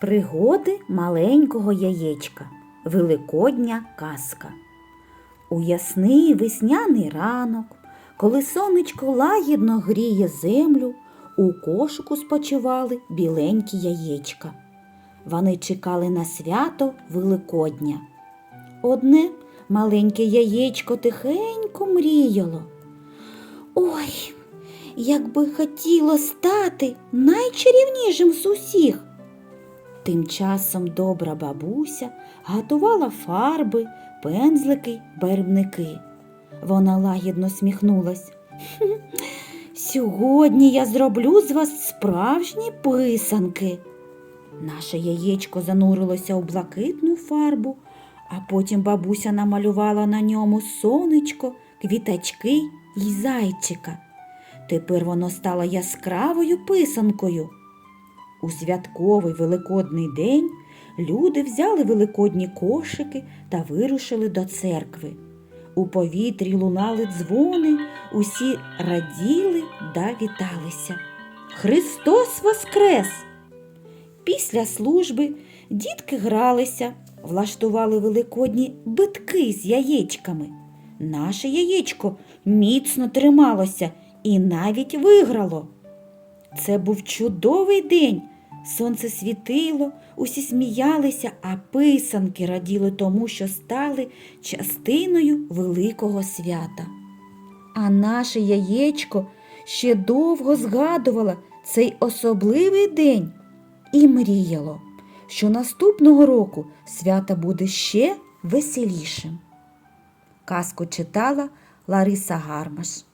Пригоди маленького яєчка. Великодня казка. У ясний весняний ранок, коли сонечко лагідно гріє землю, у кошику спочивали біленькі яєчка. Вони чекали на свято Великодня. Одне маленьке яєчко тихенько мріяло. Ой, як би хотіло стати найчарівнішим з усіх. Тим часом добра бабуся готувала фарби, пензлики, барвники. Вона лагідно сміхнулась. Сьогодні я зроблю з вас справжні писанки. Наше яєчко занурилося у блакитну фарбу, а потім бабуся намалювала на ньому сонечко, квіточки й зайчика. Тепер воно стало яскравою писанкою. У святковий великодний день люди взяли великодні кошики та вирушили до церкви. У повітрі лунали дзвони, усі раділи да віталися. Христос Воскрес! Після служби дітки гралися, влаштували великодні битки з яєчками. Наше яєчко міцно трималося і навіть виграло. Це був чудовий день. Сонце світило, усі сміялися, а писанки раділи тому, що стали частиною великого свята. А наше яєчко ще довго згадувало цей особливий день і мріяло, що наступного року свято буде ще веселішим. Казку читала Лариса Гармаш.